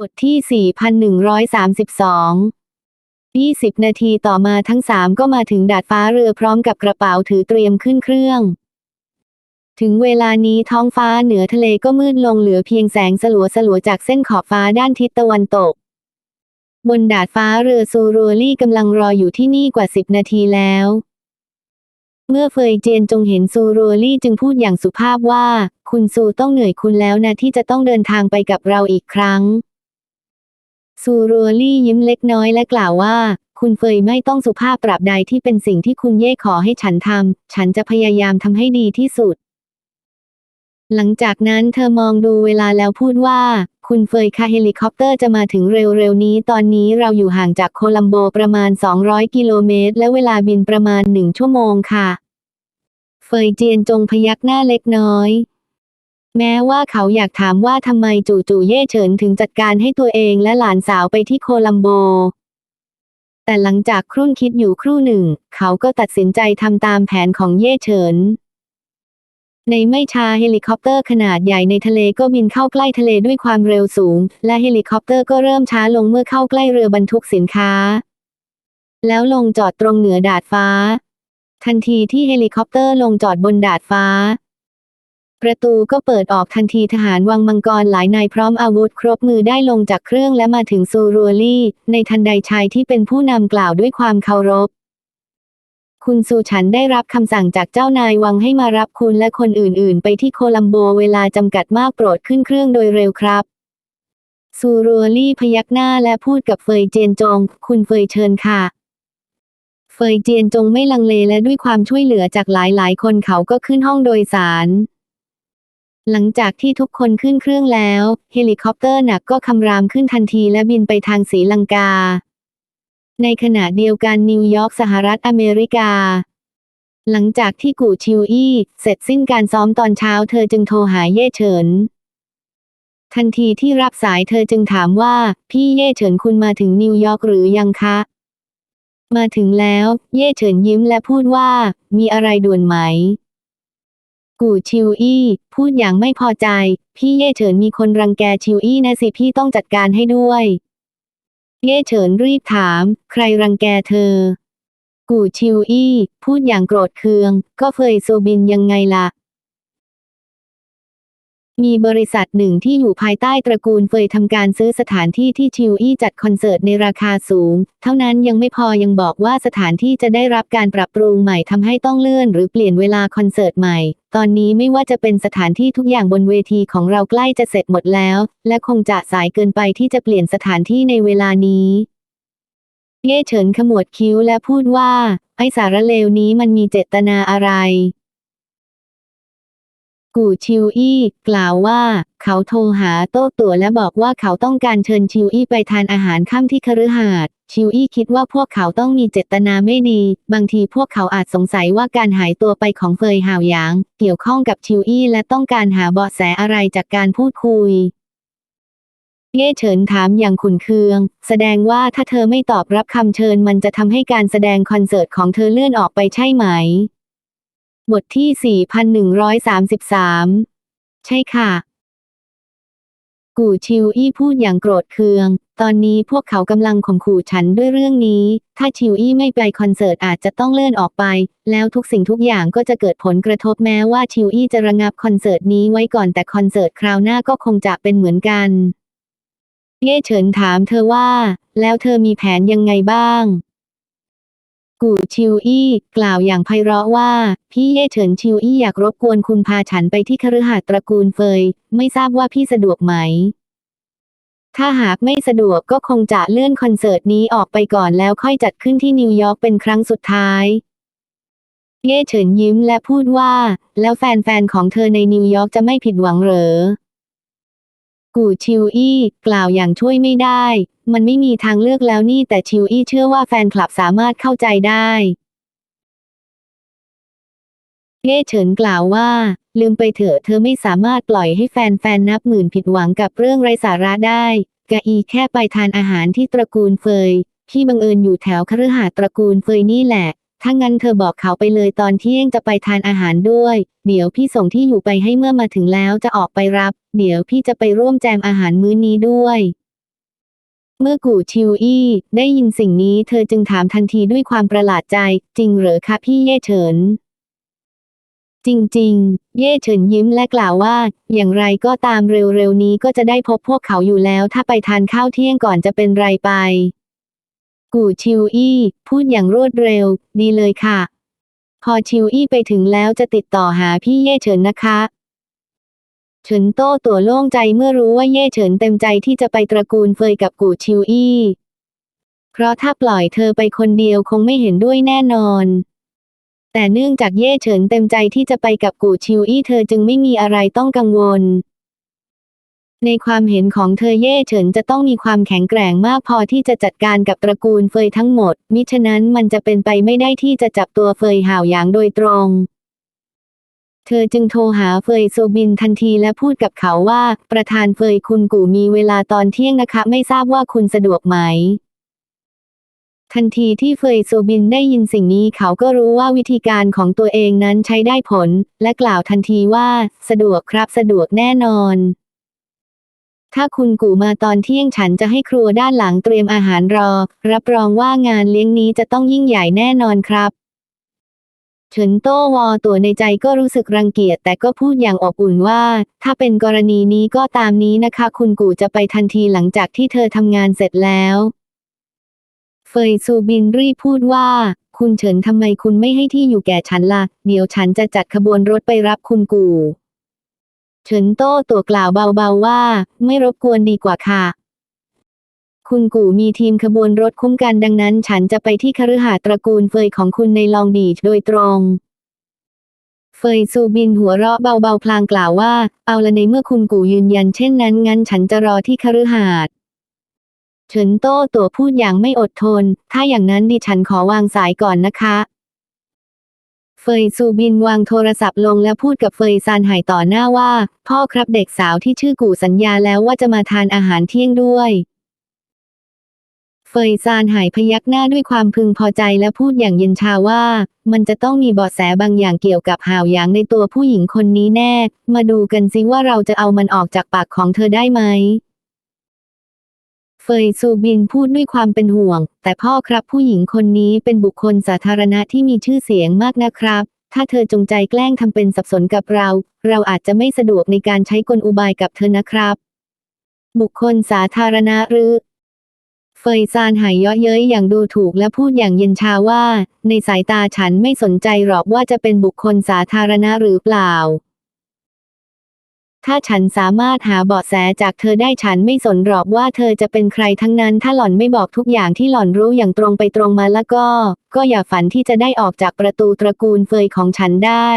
บทที่ 4,132 20 นาทีต่อมาทั้งสามก็มาถึงดาดฟ้าเรือพร้อมกับกระเป๋าถือเตรียมขึ้นเครื่อง ถึงเวลานี้ท้องฟ้าเหนือทะเลก็มืดลงเหลือเพียงแสงสลัวสลัวจากเส้นขอบฟ้าด้านทิศตะวันตก บนดาดฟ้าเรือซูรัวลี่กำลังรออยู่ที่นี่กว่าสิบนาทีแล้ว เมื่อเฟยเจียนจงเห็นซูรัวลี่จึงพูดอย่างสุภาพว่า คุณซูต้องเหนื่อยคุณแล้วนะที่จะต้องเดินทางไปกับเราอีกครั้ง ซูรัวลี่ยิ้มเล็กน้อยและกล่าวว่า คุณเฟยไม่ต้องสุภาพปรับใดที่เป็นสิ่งที่คุณเย่ขอให้ฉันทำ ฉันจะพยายามทำให้ดีที่สุด หลังจากนั้นเธอมองดูเวลาแล้วพูดว่า คุณเฟยค่ะเฮลิคอปเตอร์จะมาถึงเร็วๆนี้ ตอนนี้เราอยู่ห่างจากโคลัมโบประมาณ 200 กิโลเมตร และเวลาบินประมาณหนึ่งชั่วโมงค่ะ เฟยเจียนจงพยักหน้าเล็กน้อย แม้ว่าเขาอยากถามว่าทำไมจู่ๆเย่เฉินถึงจัดการให้ตัวเองและหลานสาวไปที่โคลัมโบ แต่หลังจากครุ่นคิดอยู่ครู่หนึ่ง เขาก็ตัดสินใจทำตามแผนของเย่เฉิน ในไม่ช้าเฮลิคอปเตอร์ขนาดใหญ่ในทะเลก็บินเข้าใกล้ทะเลด้วยความเร็วสูง และเฮลิคอปเตอร์ก็เริ่มช้าลงเมื่อเข้าใกล้เรือบรรทุกสินค้า แล้วลงจอดตรงเหนือดาดฟ้า ทันทีที่เฮลิคอปเตอร์ลงจอดบนดาดฟ้า ประตูก็เปิดออกทันทีทหารวังมังกรหลายนายพร้อมอาวุธครบมือได้ลงจากเครื่องและมาถึงซูรัวลี่ ในทันใดชายที่เป็นผู้นำกล่าวด้วยความเคารพ คุณซูฉันได้รับคำสั่งจากเจ้านายวังให้มารับคุณและคนอื่น ๆ ไปที่โคลัมโบเวลาจำกัดมากโปรดขึ้นเครื่องโดยเร็วครับซูรัวลี่พยักหน้าและพูดกับเฟยเจียนจง คุณเฟยเชิญค่ะ เฟยเจียนจงไม่ลังเลและด้วยความช่วยเหลือจากหลายๆ คนเขาก็ขึ้นห้องโดยสาร หลังจากที่ทุกคนขึ้นเครื่องแล้ว เฮลิคอปเตอร์หนักก็คำรามขึ้นทันทีและบินไปทางศรีลังกา ในขณะเดียวกันนิวยอร์กสหรัฐอเมริกา หลังจากที่กูชิวอี้เสร็จสิ้นการซ้อมตอนเช้าเธอจึงโทรหาเย่เฉิน ทันทีที่รับสายเธอจึงถามว่า พี่เย่เฉินคุณมาถึงนิวยอร์กหรือยังคะ มาถึงแล้ว เย่เฉินยิ้มและพูดว่า มีอะไรด่วนไหม กูชิวอี้ พูดอย่างไม่พอใจ พี่เย่เฉินมีคนรังแกชิวอี้นะสิพี่ต้องจัดการให้ด้วย เย่เฉินรีบถาม ใครรังแกเธอ กูชิวอี้ พูดอย่างโกรธเคือง ก็เฟยซูบินยังไงล่ะ มีบริษัทหนึ่งที่อยู่ภายใต้ตระกูลเฟยทำการซื้อสถานที่ที่ชิวอี้จัดคอนเสิร์ตในราคาสูง เท่านั้นยังไม่พอยังบอกว่าสถานที่จะได้รับการปรับปรุงใหม่ทำให้ต้องเลื่อนหรือเปลี่ยนเวลาคอนเสิร์ตใหม่ ตอนนี้ไม่ว่าจะเป็นสถานที่ทุกอย่างบนเวทีของเราใกล้จะเสร็จหมดแล้ว และคงจะสายเกินไปที่จะเปลี่ยนสถานที่ในเวลานี้เย่เฉินขมวดคิ้วและพูดว่า ไอสารเลวนี้มันมีเจตนาอะไร กูชิวอี้กล่าวว่า เขาโทรหาโต้ตัวและบอกว่าเขาต้องการเชิญชิวอี้ไปทานอาหารค่ำที่คฤหาสน์ชิวอี้คิดว่าพวกเขาต้องมีเจตนาไม่ดี บางทีพวกเขาอาจสงสัยว่าการหายตัวไปของเฟยหาวหยาง เกี่ยวข้องกับชิวอี้และต้องการหาเบาะแสอะไรจากการพูดคุยเย่เฉินถามอย่างขุนเคือง แสดงว่าถ้าเธอไม่ตอบรับคำเชิญมันจะทำให้การแสดงคอนเสิร์ตของเธอเลื่อนออกไปใช่ไหม บทที่ 4,133 ใช่ค่ะ กูชิวอี้พูดอย่างโกรธเคือง ตอนนี้พวกเขากำลังข่มขู่ฉันด้วยเรื่องนี้ ถ้าชิวอี้ไม่ไปคอนเสิร์ตอาจจะต้องเลื่อนออกไป แล้วทุกสิ่งทุกอย่างก็จะเกิดผลกระทบแม้ว่าชิวอี้จะระงับคอนเสิร์ตนี้ไว้ก่อนแต่คอนเสิร์ตคราวหน้าก็คงจะเป็นเหมือนกัน เย่เฉินถามเธอว่า แล้วเธอมีแผนยังไงบ้าง กูชิวอี้กล่าวอย่างไพเราะว่า พี่เย่เฉินชิวอี้อยากรบกวนคุณพาฉันไปที่คฤหาสน์ตระกูลเฟย ไม่ทราบว่าพี่สะดวกไหม ถ้าหากไม่สะดวกก็คงจะเลื่อนคอนเสิร์ตนี้ออกไปก่อนแล้วค่อยจัดขึ้นที่นิวยอร์กเป็นครั้งสุดท้าย เย่เฉินยิ้มและพูดว่า แล้วแฟนๆของเธอในนิวยอร์กจะไม่ผิดหวังเหรอ กูชิวอี้กล่าวอย่างช่วยไม่ได้ มันไม่มีทางเลือกแล้วนี่แต่ชิวอี้เชื่อว่าแฟนคลับสามารถเข้าใจได้เย่เฉินกล่าวว่า ลืมไปเถอะเธอไม่สามารถปล่อยให้แฟนๆนับหมื่นผิดหวังกับเรื่องไร้สาระได้กะอีแค่ไปทานอาหารที่ตระกูลเฟยพี่บังเอิญอยู่แถวคฤหาสน์ตระกูลเฟยนี่แหละ ถ้างั้นเธอบอกเขาไปเลยตอนเที่ยงจะไปทานอาหารด้วย เดี๋ยวพี่ส่งที่อยู่ไปให้เมื่อมาถึงแล้วจะออกไปรับ เดี๋ยวพี่จะไปร่วมแจมอาหารมื้อนี้ด้วย เมื่อกู่ชิวอี้ได้ยินสิ่งนี้เธอจึงถามทันทีด้วยความประหลาดใจ จริงเหรอคะพี่เย่เฉิน จริงๆ เย่เฉินยิ้มและกล่าวว่า อย่างไรก็ตามเร็วๆนี้ก็จะได้พบพวกเขาอยู่แล้ว ถ้าไปทานข้าวเที่ยงก่อนจะเป็นไรไป กู่ชิวอี้พูดอย่างรวดเร็ว ดีเลยค่ะ พอชิวอี้ไปถึงแล้วจะติดต่อหาพี่เย่เฉินนะคะเฉินโต้ตัวโล่งใจเมื่อรู้ว่าเย่เฉินเต็มใจที่จะไปตระกูลเฟยกับกู่ชิวอี้ เพราะถ้าปล่อยเธอไปคนเดียวคงไม่เห็นด้วยแน่นอน แต่เนื่องจากเย่เฉินเต็มใจที่จะไปกับกู่ชิวอี้เธอจึงไม่มีอะไรต้องกังวล ในความเห็นของเธอเย่เฉินจะต้องมีความแข็งแกร่งมากพอที่จะจัดการกับตระกูลเฟยทั้งหมด มิฉะนั้นมันจะเป็นไปไม่ได้ที่จะจับตัวเฟยห่าวหยางโดยตรง เธอจึงโทรหาเฟยโซบินทันทีและพูดกับเขาว่า ประธานเฟยคุณกู่มีเวลาตอนเที่ยงนะคะ ไม่ทราบว่าคุณสะดวกไหมทันทีที่เฟยโซบินได้ยินสิ่งนี้เขาก็รู้ว่าวิธีการของตัวเองนั้นใช้ได้ผล และกล่าวทันทีว่า สะดวกครับสะดวกแน่นอน ถ้าคุณกู่มาตอนเที่ยงฉันจะให้ครัวด้านหลังเตรียมอาหารรอ รับรองว่างานเลี้ยงนี้จะต้องยิ่งใหญ่แน่นอนครับเฉินโต้วอตัวในใจก็รู้สึกรังเกียจแต่ก็พูดอย่างอบอุ่นว่า ถ้าเป็นกรณีนี้ก็ตามนี้นะคะ คุณกู่จะไปทันทีหลังจากที่เธอทำงานเสร็จแล้วเฟยซูบินรีพูดว่า คุณเฉินทำไมคุณไม่ให้ที่อยู่แก่ฉันละ่ะ เดี๋ยวฉันจะจัดขบวนรถไปรับคุณกู่ เฉินโต้ตัวกล่าวเบาๆว่า ไม่รบกวนดีกว่าค่ะ คุณกู่มีทีมขบวนรถคุ้มกันดังนั้นฉันจะไปที่คฤหาสน์ตระกูลเฟยของคุณในลองบีชโดยตรง เฟยซูบินหัวเราะเบาๆพลางกล่าวว่า เอาละในเมื่อคุณกู่ยืนยันเช่นนั้นงั้นฉันจะรอที่คฤหาสน์เฉินโต้ตัวพูดอย่างไม่อดทน ถ้าอย่างนั้นดิฉันขอวางสายก่อนนะคะ เฟยซูบินวางโทรศัพท์ลงแล้วพูดกับเฟยซานไห่ต่อหน้าว่า พ่อครับเด็กสาวที่ชื่อกู่สัญญาแล้วว่าจะมาทานอาหารเที่ยงด้วย เฟยซานไห่พยักหน้าด้วยความพึงพอใจและพูดอย่างเย็นชาว่า มันจะต้องมีเบาะแสบางอย่างเกี่ยวกับห่าวหยางในตัวผู้หญิงคนนี้แน่ มาดูกันสิว่าเราจะเอามันออกจากปากของเธอได้ไหม เฟยซูบินพูดด้วยความเป็นห่วง แต่พ่อครับผู้หญิงคนนี้เป็นบุคคลสาธารณะที่มีชื่อเสียงมากนะครับ ถ้าเธอจงใจแกล้งทำเป็นสับสนกับเรา เราอาจจะไม่สะดวกในการใช้กลอุบายกับเธอนะครับ บุคคลสาธารณะหรือ เฟยซานหายเยาะเย้ยอย่างดูถูกและพูดอย่างเย็นชาว่า ในสายตาฉันไม่สนใจหรอกว่าจะเป็นบุคคลสาธารณะหรือเปล่า ถ้าฉันสามารถหาเบาะแสจากเธอได้ฉันไม่สนหรอกว่าเธอจะเป็นใครทั้งนั้น ถ้าหล่อนไม่บอกทุกอย่างที่หล่อนรู้อย่างตรงไปตรงมาแล้วก็ ก็อย่าฝันที่จะได้ออกจากประตูตระกูลเฟยของฉันได้